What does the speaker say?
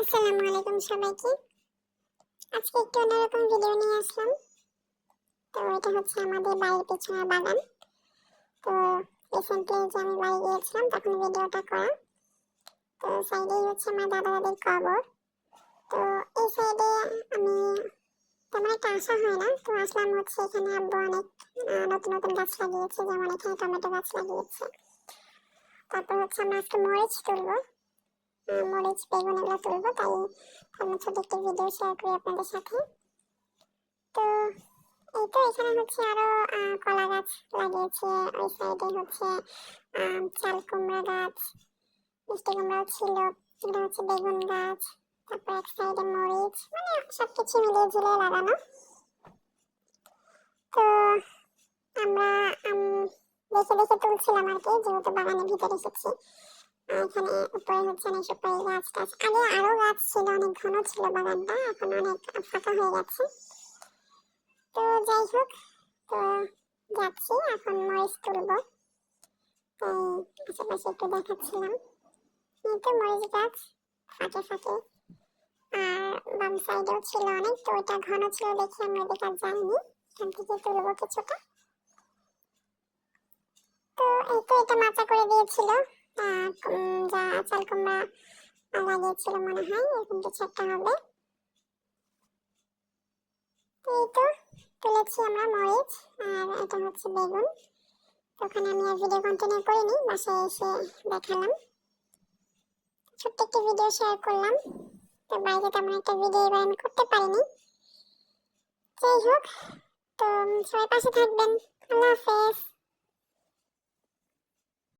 আসসালামু আলাইকুম সবাইকে। আজকে একটু অন্যরকম ভিডিও নিয়ে আসলাম। তো এটা হচ্ছে আমাদের বাড়ির পেছনের বাগান। তো রিসেন্টলি যে আমি বাড়ি গিয়েছিলাম, তখন ভিডিওটা করা। তো সাইডেই হচ্ছে আমার দাদা দাদির কবর। তো এই সাইডে আমি তেমন একটা আসা হয় না। তো আসলাম হচ্ছে এখানে আব্বু অনেক নতুন নতুন গাছ লাগিয়েছে। যেমন এখানে টমেটো গাছ লাগিয়েছে। তারপর হচ্ছে আমরা আজকে মরিচ তুলবো। মরিচ বেগুন এগুলো তুলবো, তাই আমি ছোট একটি ভিডিও শেয়ার করি আপনাদের সাথে। তো এই তো এখানে হচ্ছে আরও কলা গাছ লাগিয়েছে, ওই সাইডে হচ্ছে চাল কুমড়া গাছ, মিষ্টি কুমড়াও ছিল এটা হচ্ছে বেগুন গাছ, তারপর এক সাইডে মরিচ মানে সবকিছু মিলিয়ে ঝুলিয়ে লাগানো। তো আমরা দেখে দেখে তুলছিলাম আর কি, যেহেতু বাগানের ভিতরে এসেছি। এখানে উপরে হচ্ছে অনেক সুপারি গাছ টাছ আগে আরও গাছ ছিল, অনেক ঘন ছিল বাগানটা, এখন অনেক ফাঁকা হয়ে গেছে। তো যাই হোক, তো যাচ্ছি, এখন মরিচ তুলবো। তাই আশেপাশে একটু দেখাচ্ছিলাম। এই তো মরিচ গাছ, ফাঁকে ফাঁকে। আর বাম সাইডেও ছিল অনেক, তো ওইটা ঘন ছিল দেখে আমি ওদিকে আর যাইনি। এখান থেকে তুলবো কিছুটা। তো এই তো এটা মাচা করে দিয়েছিল। যা চাল কুমড়া লাগিয়েছিল মনে হয় এরকম কিছু একটা হবে। এই তো, তুলেছি আমরা মরিচ, আর এটা হচ্ছে বেগুন। ওখানে আমি আর ভিডিও কন্টিনিউ করিনি, বাসায় এসে দেখালাম। ছোট্ট একটি ভিডিও শেয়ার করলাম। তো বাইরে তেমন একটা ভিডিও এবার আমি করতে পারিনি। যাই হোক, তো সবাই পাশে থাকবেন। আল্লাহ হাফেজ।